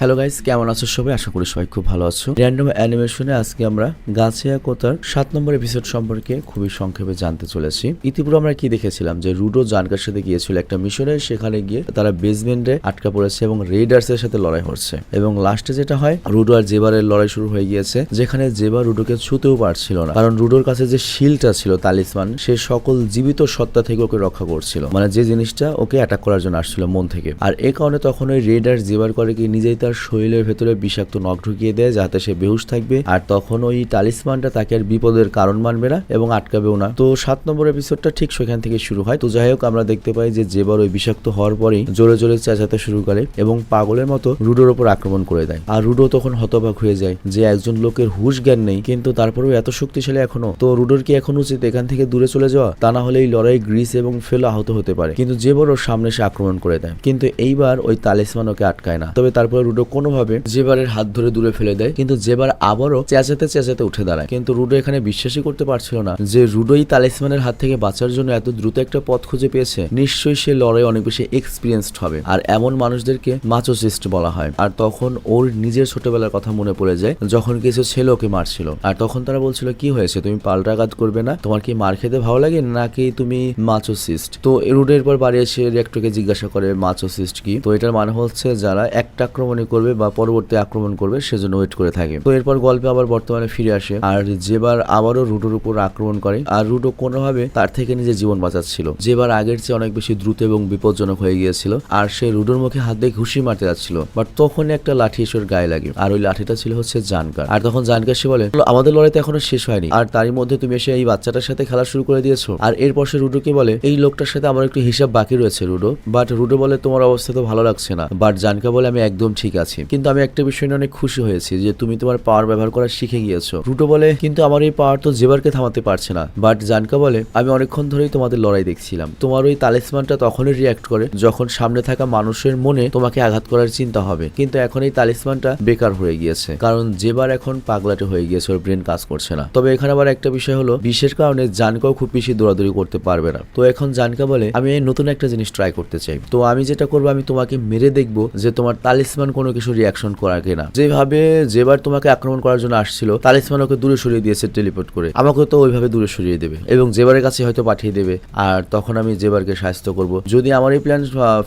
Hello guys কেমন আছো সবাই? আশা করি সবাই খুব ভালো আছো। র্যান্ডম অ্যানিমেশনে আজকে আমরা গাছিয়া কোতার সাত নম্বর এপিসোড সম্পর্কে খুবই সংক্ষেপে জানতে চলেছি। ইতিপূর্বে আমরা কি দেখেছিলাম? যে রুডো জানকার সাথে গিয়েছিল একটা মিশনে সেখানে গিয়ে তারা বেসমেন্টে আটকা পড়েছে এবং রেডার্স এর সাথে লড়াই হচ্ছে। এবং লাস্টে যেটা হয়, রুডো আর জেবারের লড়াই শুরু হয়ে গিয়েছে, যেখানে জেবার রুডোকে ছুতেও পারছিল না। কারণ রুডোর কাছে যে শিলটা ছিল তালিসমান সে সকল জীবিত সত্তা থেকে ওকে রক্ষা করছিল। মানে যে জিনিসটা ওকে অ্যাটাক করার জন্য আসছিল মন থেকে। আর এ কারণে তখন ওই রেডার জেবার করে কি নিজেই তার শরীরের ভেতরে বিষাক্ত নখ ঢুকিয়ে দেয়, যাতে সে বেহুশ থাকবে। আর তখন ওই টালিসমানটা তাকে আর বিপদের কারণ মানবে না এবং আটকাবেও না। তো সাত নম্বর এপিসোডটা ঠিক সেখান থেকে শুরু হয়। তো যাই হোক, আমরা দেখতে পাই যে জেবার ওই বিষাক্ত হওয়ার পরেই জোরে জোরে চেঁচাতে শুরু করে এবং পাগলের মতো রুডোর ওপর আক্রমণ করে দেয়। আর রুডো তখন হতবাক হয়ে যায় যে একজন লোকের হুশ জ্ঞান নেই, কিন্তু তারপরেও এত শক্তিশালী এখনও। তো রুডোর কি এখন উচিত এখান থেকে দূরে চলে যাওয়া? তা না হলে এই লড়াই গ্রিস এবং ফেল আহত হতে পারে। কিন্তু জেবার ওর সামনে সে আক্রমণ করে দেয়। কিন্তু এইবার ওই তালিসমান ওকে আটকায় না। তবে তারপরে রুডো কোনোভাবে জেবারের হাত ধরে দূরে ফেলে দেয়, কিন্তু জেবার আবারও চেঁচাতে চেঁচাতে উঠে দাঁড়ায়। কিন্তু রুডো এখানে বিশ্বাসই করতে পারছিল না যে রুডোই তালিসমানের হাত থেকে বাঁচার জন্য এত দ্রুত একটা পথ খুঁজে পেয়েছে। নিশ্চয়ই সে লড়াই অনেক বেশি এক্সপিরিয়েন্সড হবে, আর এমন মানুষদেরকে মাচোসিস্ট বলা হয়। আর তখন ওর নিজের ছোটবেলার কথা মনে পড়ে যায়, যখন কিছু ছেলে ওকে মারছিল। আর তখন তারা বলছিল, কি হয়েছে? তুমি পাল্টাঘাত করবে না? তোমার কি মার খেতে ভালো লাগে, নাকি তুমি মাচোসিস্ট তো রুডের পর বাড়ি এসে রেক্টরকে জিজ্ঞাসা করে মাচোসিস্ট কি? তো এটার মানে হচ্ছে যারা একটা আক্রমণই করবে বা পরবর্তী আক্রমণ করবে, সেজন্য ওয়েট করে থাকে। তো এরপর গল্পে আবার বর্তমানে ফিরে আসে। আর যেবার আবারও রুডোর উপর আক্রমণ করে, আর রুডো কোনোভাবে তার থেকে নিজের জীবন বাঁচাচ্ছিল। যেবার আগের চেয়ে অনেক বেশি দ্রুত এবং বিপজ্জনক হয়ে গিয়েছিল, আর সে রুডোর মুখে হাত দিয়ে ঘুষি মারতে যাচ্ছিল। বাট তখন একটা লাঠি এসে গায়ে লাগে। আর ওই লাঠিটা ছিল হচ্ছে জানকার। আর তখন জানকার সে বলে আমাদের লড়াই তো এখনও শেষ হয়নি। আর তারই মধ্যে তুমি এসে এই বাচ্চাটার সাথে খেলা শুরু করে দিয়েছ? আর এরপর সে রুডোকে বলে, এই লোকটার সাথে আমার একটু হিসাব বাকি রয়েছে রুডো বাট রুডো বলে, তোমার অবস্থা তো ভালো লাগছে না। বাট জানকা বলে, আমি একদম ঠিক আছি। কিন্তু আমি একটা বিষয় নিয়ে অনেক খুশি হয়েছি যে তুমি তোমার পাওয়ার ব্যবহার করা শিখে গিয়েছো। রুটো বলে, কিন্তু আমার এই পাওয়ার তো জেবারকে থামাতে পারছে না। বাট জানকা বলে, আমি অনেকক্ষণ ধরেই তোমাদের লড়াই দেখছিলাম। তোমার ওই তালিসমানটা তখনই রিয়াক্ট করে যখন সামনে থাকা মানুষের মনে তোমাকে আঘাত করার চিন্তা হবে। কিন্তু এখন এই তালিসমানটা বেকার হয়ে গিয়েছে। কারণ জেবার এখন পাগলাটে হয়ে গিয়েছে, ওর ব্রেন কাজ করছে না। তবে এখানে আবার একটা বিষয় হলো, বিশেষ কারণে জানকাও খুব বেশি দৌড়াদৌড়ি করতে পারবে না। তো এখন জানকা বলে, আমি নতুন একটা জিনিস ট্রাই করতে চাই। তো আমি যেটা করব, আমি তোমাকে মেরে দেখব যে তোমার তালিসমান কোনো কিছু রিয়াকশন করা কিনা। যেভাবে যেবার তোমাকে আক্রমণ করার জন্য আসছিল তালিসমান ওকে দূরে সরিয়ে দিয়েছে টেলিপোর্ট করে। আমাকে তো ওইভাবে দূরে সরিয়ে দেবে এবং জেবারের কাছে হয়তো পাঠিয়ে দেবে। আর তখন আমি জেবারকে সাহায্য করব। যদি আমার এই প্ল্যান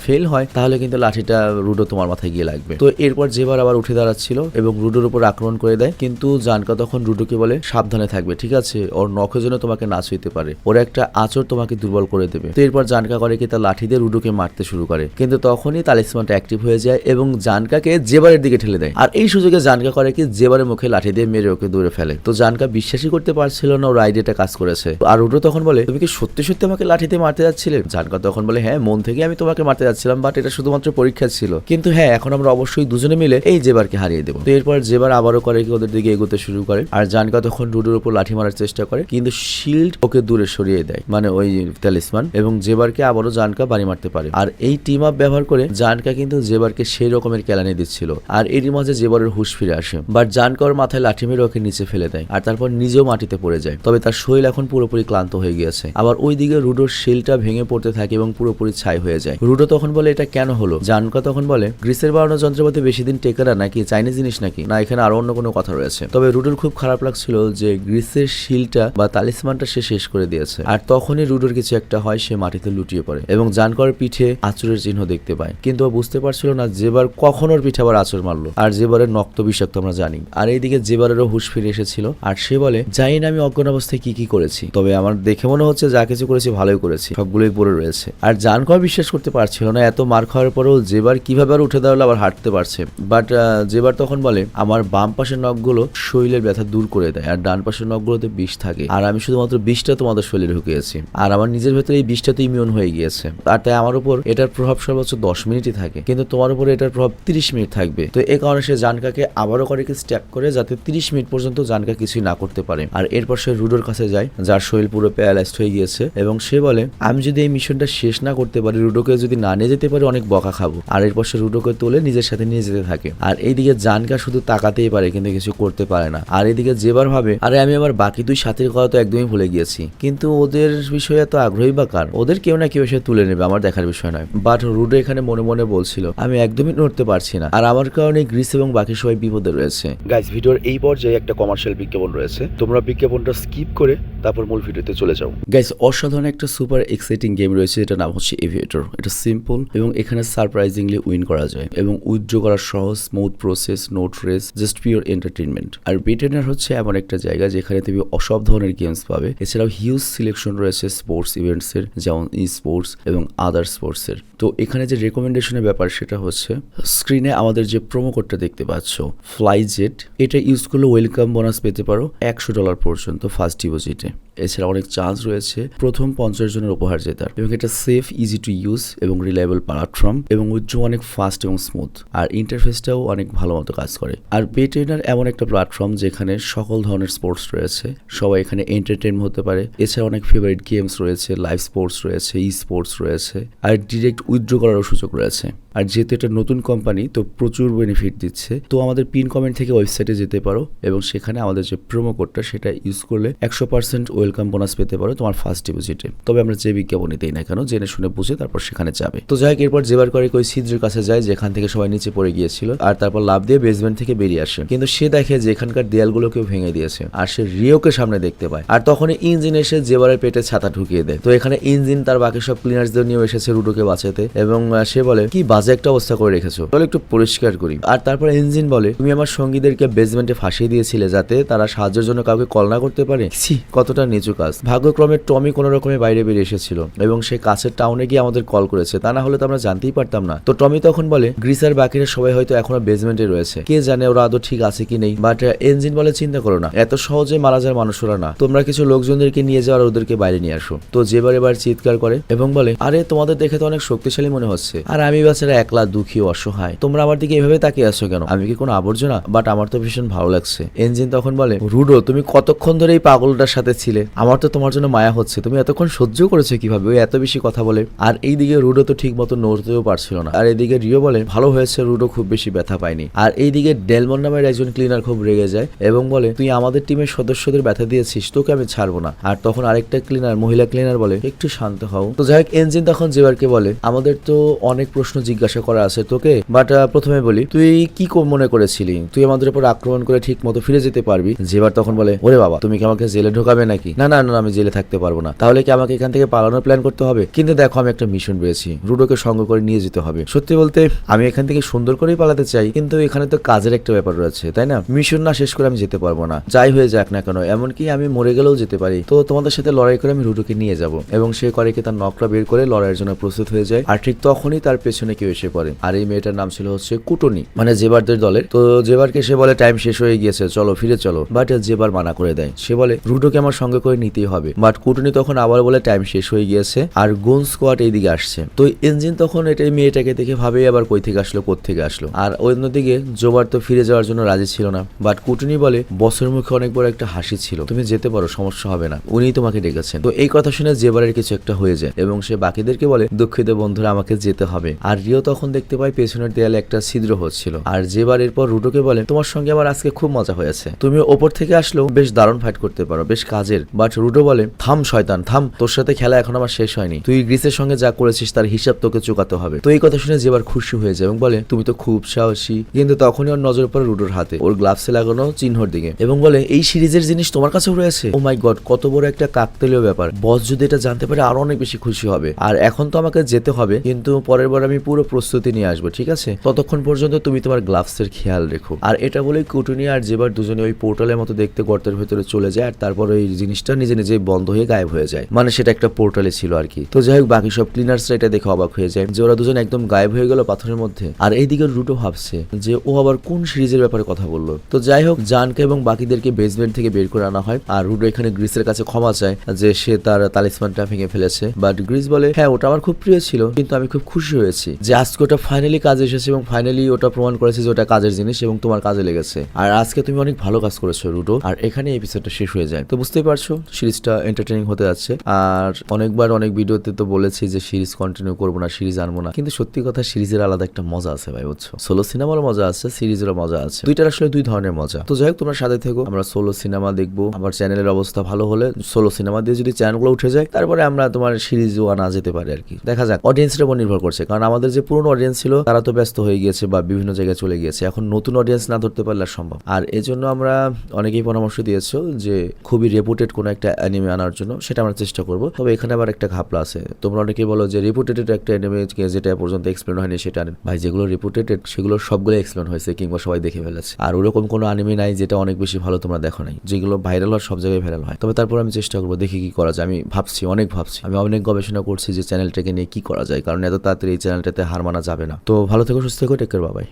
ফেল হয়, তাহলে কিন্তু লাঠিটা রুডো তোমার মাথায় গিয়ে লাগবে। তো এরপর জেবার আবার উঠে দাঁড়াচ্ছিল এবং রুডোর উপর আক্রমণ করে দেয়, কিন্তু জানকা তখন রুডোকে বলে, সাবধানে থাকবে, ঠিক আছে? ওর নখের জন্য তোমাকে নাচ হইতে পারে। ওর একটা আচর তোমাকে দুর্বল করে দেবে। তো এরপর জানকা করে কি, তার লাঠি দিয়ে রুডোকে মারতে শুরু করে। কিন্তু তখনই তালিসমানটা অ্যাক্টিভ হয়ে যায় এবং জানকাকে জেবারের দিকে ঠেলে দেয়। আর এই সুযোগে জানকা করে কি জেবারের মুখে লাঠি দিয়ে মেরে ওকে দূরে ফেলে। তো জানকা বিশ্বাসই করতে পারছিল না ওর আইডিয়াটা কাজ করেছে। আর রুডো তখন বলে, তুমি কি সত্যি সত্যি আমাকে লাঠি লাঠিতে মারতে যাচ্ছিলে? জানকা তখন বলে হ্যাঁ মন থেকে আমি তোমাকে মারতে যাচ্ছিলাম বাট এটা শুধুমাত্র পরীক্ষা ছিল। কিন্তু হ্যাঁ এখন আমরা অবশ্যই দুজনে মিলে এই জেবারকে হারিয়ে দেবো। তো এরপর জেবার আবারও করে কি ওদের দিকে এগোতে শুরু করে। আর জানকা তখন রুডোর উপর লাঠি মারার চেষ্টা করে, কিন্তু শিল্ড ওকে দূরে সরিয়ে দেয় মানে ওই তালিসমান এবং জেবারকে আবারও জানকা বাড়ি মারতে পারে। আর এই টিম আপ ব্যবহার করে জানকা কিন্তু জেবারকে সেই রকমের কেলানি দিচ্ছিল আর এরই মাঝে জেবারের হুশ ফিরে আসে, বাট জানকার মাথায় লাঠি মেরে ওকে নিচে ফেলে দেয় আর তারপর নিজেও মাটিতে পড়ে যায়। তবে তার শরীর এখন পুরোপুরি ক্লান্ত হয়ে গিয়েছে। আবার ওই দিকে রুডোর শিলটা ভেঙে পড়তে থাকে এবং পুরোপুরি ছাই হয়ে যায়। রুডো তখন বলে, এটা কেন হলো? জানকা তখন বলে, গ্রিসের বানানো যন্ত্রপাতি বেশি দিন টেকে না, নাকি চাইনিজ জিনিস নাকি? না, এখানে আরও অন্য কোনো কথা রয়েছে। তবে রুডোর খুব খারাপ লাগছিল যে গ্রিসের শিলটা বা তালিসমানটা সে শেষ করে দিয়েছে। আর তখনই রুডোর কিছু একটা হয়, সে মাটিতে লুটিয়ে পড়ে এবং জানকর পিঠে আচরের চিহ্ন দেখতে পায়। কিন্তু বুঝতে পারছিল না যেবার কখন ওর পিঠে আবার আচর মারলো। আর যেবারের নক্ত বিষাক্ত আমরা জানি। আর এইদিকে যেবারেরও হুশ ফিরে এসেছিল। আর সে বলে, জানি না আমি অজ্ঞান অবস্থায় কি কি করেছি। তবে আমার দেখে মনে হচ্ছে যা কিছু করেছি ভালোই করেছি। সবগুলোই পড়ে রয়েছে। আর জানকর বিশ্বাস করতে পারছিল না, এত মার খাওয়ার পরেও যেবার কীভাবে আর উঠে দাঁড়াল আবার হাঁটতে পারছে। বাট যেবার তখন বলে, আমার বাম পাশের নখগুলো শরীরের ব্যথা দূর করে দেয়। আর ডান পাশের নখগুলোতে বিষ থাকে। আর আমি শুধুমাত্র বিষটা তোমাদের শরীরে ঢুকিয়েছি। আর আমার নিজের ভেতরে এই বিষটা তো ইমিউন হয়ে গিয়েছে। আর তাই আমার উপর এটার প্রভাব সর্বোচ্চ দশ মিনিটই থাকে। কিন্তু তোমার উপর এটার প্রভাব তিরিশ মিনিট থাকবে। তো এই কারণে সে জানকাকে আবারও করে কি স্ট্যাপ করে যাতে তিরিশ মিনিট পর্যন্ত জানকা কিছুই না করতে পারে। আর এরপর সে রুডোর কাছে যায়, যার শরীর পুরো প্যারালাইজড হয়ে গিয়েছে এবং সে বলে, আমি যদি এই মিশনটা শেষ না করতে পারি রুডোকে যদি না নিয়ে যেতে পারি, অনেক বকা খাব। আর এরপর সে রুডোকে তুলে, নিজের সাথে নিয়ে যেতে থাকে। আর এইদিকে জানকা শুধু তাকাতেই পারে, কিন্তু কিছু করতে পারে না। আর এদিকে যেবার ভাবে, আরে, আমি আমার বাকি দুই সাথীর কথা তো একদমই ভুলে গিয়েছি। কিন্তু ওদের বিষয়ে এত আগ্রহী বা কার? ওদের কেউ না কেউ এসে তুলে নেবে, আমার দেখার বিষয় নয়। বাট রুডো এখানে মনে মনে বলছিল, আমি একদমই নড়তে পারছি না আর আমার কারণে গ্রিস এবং বাকি সবাই বিপদে রয়েছে। গাইস ভিডিওর এই পর্যায়ে একটা কমার্শিয়াল বিজ্ঞাপন রয়েছে। তোমরা বিজ্ঞাপনটা স্কিপ করে তারপর মূল ভিডিওতে চলে যাও। গাইস অসাধারণ একটা সুপার এক্সাইটিং গেম রয়েছে এটা নাম হচ্ছে এভিয়েটর এটা সিম্পল এবং এখানে সারপ্রাইজিংলি উইন করা যায় এবং উইথড্র করা সহজ smooth process no trace just pure entertainment আর বিটেনার হচ্ছে এমন একটা জায়গা যেখানে তুমি সব ধরনের গেমস পাবে। এছাড়াও হিউজ সিলেকশন রয়েছে স্পোর্টস ইভেন্টসের যেমন ই স্পোর্টস এবং আদার স্পোর্টসের তো এখানে যে রেকমেন্ডেশনের ব্যাপার সেটা হচ্ছে স্ক্রিনে আমাদের যে প্রোমো কোডটা দেখতে পাচ্ছ ফ্লাই জেট এটা ইউজ করলে ওয়েলকাম বোনাস পেতে পারো একশো ডলার পর্যন্ত ফার্স্ট ডিপোজিটে এছাড়া অনেক চান্স রয়েছে প্রথম পঞ্চাশ জনের উপহার জেতার এবং এটা সেফ ইজি টু ইউজ এবং রিলায়েবল প্ল্যাটফর্ম এবং উজ্জ্ব অনেক ফাস্ট এবং স্মুথ আর ইন্টারফেসটাও অনেক ভালো মতো কাজ করে। আর পে ট্রেনার এমন একটা প্ল্যাটফর্ম যেখানে সকল ধরনের স্পোর্টস রয়েছে, সবাই এখানে এন্টারটেন হতে পারে। এছাড়া অনেক ফেভারিট গেমস রয়েছে লাইভ স্পোর্টস রয়েছে ই স্পোর্টস রয়েছে, আর ডিরেক্ট উইথড্র করারও সুযোগ রয়েছে। আর যেহেতু এটা নতুন কোম্পানি তো প্রচুর বেনিফিট দিচ্ছে। তো আমাদের পিন কমেন্ট থেকে ওয়েবসাইটে যেতে পারো এবং সেখানে আমাদের যে প্রোমো কোডটা সেটা ইউজ করলে একশো পার্সেন্ট ওয়েলকাম বোনাস পেতে পারো তোমার ফার্স্ট ডিপোজিটে তবে আমরা যে বিজ্ঞাপনই দিই না কেন, জেনে শুনে বুঝে তারপর সেখানে যাবে। তো যাই এরপর যেবার করে ওই ছিদ্রের কাছে যায় যেখান থেকে সবাই নিচে পড়ে গিয়েছিল আর তারপর লাভ দিয়ে বেসমেন্ট থেকে বেরিয়ে আসে। কিন্তু সে দেখে যে এখানকার দেয়ালগুলোকেও ভেঙে দিয়েছে আর সে রিওকে সামনে দেখতে পায়। আর তখনই ইঞ্জিন এসে জেবারের পেটে ছাতা ঢুকিয়ে দেয়। তো এখানে ইঞ্জিন, তার বাকি সব ক্লিনার্সদের নিয়ে এসেছে রুডোকে বাঁচাতে এবং সে বলে, কি বাজে একটা অবস্থা করে রেখেছো। তাহলে একটু পরিষ্কার করি। আর তারপর ইঞ্জিন বলে, তুমি আমার সঙ্গীদেরকে বেসমেন্টে ফাঁসিয়ে দিয়েছিলে যাতে তারা সাহায্যের জন্য কাউকে কল না করতে পারে? কতটা নিচু কাজ। ভাগ্যক্রমে টমি কোনো রকমে বাইরে বেরিয়ে এসেছিল এবং সে কাছের টাউনে গিয়ে আমাদের কল করেছে। তা না হলে তো আমরা জানতেই পারতাম না। তো টমি তখন বলে, গ্রিসার বাকিরা সবাই হয়তো এখনও বেসমেন্টে রয়েছে। কে জানে ওরা আদৌ ঠিক আছে কি নেই? বাট ইঞ্জিন বলে চিন্তা করো না। এত সহজে মারা যায় মানুষরা না। তোমরা কিছু লোকজনদেরকে নিয়ে যাওয়ার ওদেরকে বাইরে নিয়ে আসো। তো যেবার এবার চিৎকার করে এবং বলে, আরে, তোমাদের দেখে তো অনেক শক্তিশালী মনে হচ্ছে। আর আমি বাচ্চারা একলা দুঃখী, অসহায়। তোমরা আমার দিকে এভাবে তাকিয়ে আছো কেন? আমি কি কোনো আবর্জনা? বাট আমার তো ভীষণ ভালো লাগছে। ইঞ্জিন তখন বলে, রুডো, তুমি কতক্ষণ ধরে এই পাগলটার সাথে ছিলে? আমার তো তোমার জন্য মায়া হচ্ছে। তুমি এতক্ষণ সহ্য করেছ কীভাবে? ওই এত বেশি কথা বলে। আর এইদিকে রুডো তো ঠিক মতো নড়তেও পারছিল না। আর এদিকে রিও বলে, ভালো হয়েছে, রুডো খুব বেশি ব্যথা পায়নি। আর এইদিকে ডেলমন নামের একজন ক্লিনার খুব রেগে যায় এবং বলে, তুই আমাদের টিমের সদস্যদের ব্যথা দিয়েছিস, তোকে আমি ছাড়বো না। আর তখন আরেকটা ক্লিনার মহিলা ক্লিনার বলে, একটু শান্ত হও। তো যাই হোক এনজিন তখন জেবারকে বলে, আমাদের তো অনেক প্রশ্ন জিজ্ঞাসা করা আছে তোকে বাট প্রথমে বলি, তুই কি মনে করেছিলি? তুই আমাদের উপর আক্রমণ করে ঠিক মতো ফিরে যেতে পারবি? জেবার তখন বলে, ওরে বাবা, তুমি কি আমাকে জেলে ঢোকাবে নাকি? না না না, আমি জেলে থাকতে পারব না। তাহলে কি আমাকে এখান থেকে পালানোর প্ল্যান করতে হবে? কিন্তু দেখো, আমি একটা মিশন পেয়েছি। রুডোকে সঙ্গ করে নিয়ে যেতে হবে। সত্যি বলতে, আমি এখান থেকে সুন্দর করেই পালাতে চাই, কিন্তু এখানে তো কাজের একটা ব্যাপার রয়েছে, তাই না? মিশন না শেষ করে আমি যেতে পারব না। যাই হয়ে যাক না কেন, এমনকি আমি মরে গেলেও যেতে পারি। তো তোমাদের সাথে লড়াই করে আমি রুডোকে নিয়ে যাব, এবং সে করে কি তার নকটা বের করে লড়াইয়ের জন্য প্রস্তুত হয়ে যায়। আর ঠিক তখনই তার পেছনে কেউ এসে পড়ে। আর এই মেয়েটার নাম ছিল হচ্ছে কুটনি। মানে জেবারদের দলের। তো জেবারকে সে বলে টাইম শেষ হয়ে গিয়েছে, চলো, ফিরে চলো। বাট জেবার মানা করে দেয়। সে বলে রুডোকে আমার সঙ্গে করে নিতেই হবে। বাট কুটনি তখন আবার বলে টাইম শেষ হয়ে গিয়েছে। আর গুন স্কোয়াড এইদিকে আসছে। তো ইঞ্জিন তখন এটাই মেয়েটাকে দেখে ভাবে আবার কই থেকে আসলো কোথ থেকে আসলো। আর অন্যদিকে জোবার তো ফিরে যাওয়ার জন্য রাজি ছিল না। বাট কুটনি বলে বসের মুখে অনেক বড় একটা হাসি ছিল। তুমি যেতে পারো, সমস্যা হবে না। উনি তোমাকে ডেকেছেন। তো এই কথা শুনে জেবারের কিছু একটা হয়ে যায় এবং সে বাকিদেরকে বলে, দুঃখিত বন্ধুরা, আমাকে যেতে হবে। আর রিও তখন দেখতে পায় পেছনের দেয়ালে একটা ছিদ্র হচ্ছিল। আর যেবার এরপর রুডোকে বলে, তোমার সঙ্গে আমার আজকে খুব মজা হয়েছে। তুমি ওপর থেকে আসলেও বেশ দারুণ ফাইট করতে পারো, বেশ কাজের। বাট রুডো বলে, থাম শয়তান, থাম, তোর সাথে খেলা এখন আমার শেষ হয়নি। তুই গ্রিসের সঙ্গে যা করেছিস তার হিসাব তোকে চুকাতে হবে। তো এই কথা শুনে যেবার খুশি হয়ে যায় এবং বলে, তুমি তো খুব সাহসী। কিন্তু তখনই ওর নজর পড়ে রুডোর হাতে, ওর গ্লাভসে লাগানো চিহ্নর দিকে এবং বলে, এই সিরিজের জিনিস তোমার কাছেও রয়েছে? ও মাই গড কত বড় একটা কাকতেলীয় ব্যাপার। বস যদি এটা জানতে পারে আরও অনেক বেশি খুশি হবে। আর এখন তো আমাকে যেতে হবে, কিন্তু পরের বার আমি পুরো প্রস্তুতি নিয়ে আসব, ঠিক আছে? ততক্ষণ পর্যন্ত তুমি তোমার গ্লাভসের খেয়াল রেখো। আর এটা বলে কুটুনি আর যেবার দুজনে ওই পোর্টালের মতো দেখতে গর্তের ভেতরে চলে যায় আর তারপর ওই জিনিসটা নিজে নিজে বন্ধ হয়ে গায়েব হয়ে যায়। মানে সেটা একটা পোর্টালে ছিল আর কি। তো যাই হোক, বাকি সব ক্লিনার্সরা এটা দেখে অবাক হয়ে যায় যে ওরা দুজন একদম গায়েব হয়ে গেল পাথরের মধ্যে। আর এইদিকে রুটো ভাবছে যে ও আবার কোন সিরিজের ব্যাপারে কথা বলল। তো যাই হোক, জানকে এবং বাকিদেরকে বেসমেন্ট থেকে বের করে আনা হয়। আর রুডো এখানে গ্রিসের কাছে ক্ষমা চায় যে সে তার তালিসমানটা ভেঙে ফেলেছে। বাট গ্রিস বলে হ্যাঁ ওটা আমার খুব প্রিয় ছিল, কিন্তু আমি খুব খুশি হয়েছি যে আজকে ওটা ফাইনালি কাজে এসেছে এবং ফাইনালি ওটা প্রমাণ করেছে যে ওটা কাজের জিনিস এবং তোমার কাজে লেগেছে। আর আজকে তুমি অনেক ভালো কাজ করেছ, রুডো। আর এখানে এপিসোডটা শেষ হয়ে যায়। তো বুঝতেই পারছ, সিরিজটা এন্টারটেনিং হতে যাচ্ছে। আর অনেকবার অনেক ভিডিওতে তো বলেছি যে সিরিজ কন্টিনিউ করব না, সিরিজ আনব না। কিন্তু সত্যি কথা, সিরিজের আলাদা একটা মজা আছে ভাই, বুঝছ? সোলো সিনেমারও মজা আছে, সিরিজেরও মজা আছে। দুইটার আসলে দুই ধরনের মজা। তো যাই হোক, তোমরা সাথে থেকো, আমরা সোলো সিনেমা দেখব। আমার চ্যানেলের অবস্থা ভালো হলে সোলো সিনেমা দিয়ে যদি চ্যানেলগুলো উঠে যায়, তারপরে আমরা তোমার সিরিজ সিরিজও আনা যেতে পারে আর কি। দেখা যাক অডিয়েন্সের উপর নির্ভর করছে। কারণ আমাদের যে পুরনো অডিয়েন্স ছিল, তারা তো ব্যস্ত হয়ে গিয়েছে বা বিভিন্ন জায়গায় চলে গিয়েছে। এখন নতুন অডিয়েন্স না ধরতে পারলে সম্ভব। আর এজন্য আমরা অনেকেই পরামর্শ দিয়েছ যে, খুবই রেপুটেড কোনো একটা অ্যানিমে আনার জন্য, সেটা আমরা চেষ্টা করব। তবে এখানে আবার একটা ঘাপলা আছে। তোমরা অনেকেই বলো যে রেপুটেড একটা অ্যানিমে যেটা পর্যন্ত এক্সপ্লেন হয়নি, সেটা ভাই, যেগুলো রেপুটেড সেগুলো সবগুলো এক্সপ্লেন হয়েছে কিংবা সবাই দেখে ফেলেছে। আর ওরকম কোনো অ্যানিমে নাই যেটা অনেক বেশি ভালো তোমরা দেখো নাই, যেগুলো ভাইরাল হয়, সব জায়গায় ভাইরাল হয়। তবে তারপর আমি চেষ্টা করব, দেখি কি করা যায়। আমি ভাবছি, অনেক ভাবছি। আমি অনেক গবেষণা করছি যে চ্যানেলটাকে নিয়ে কি করা যায়, কারণ এত তাড়াতাড়ি এই চ্যানেলটাতে হার মানা যাবে না। তো ভালো থেকো সুস্থ থেকো টেকের বাবাই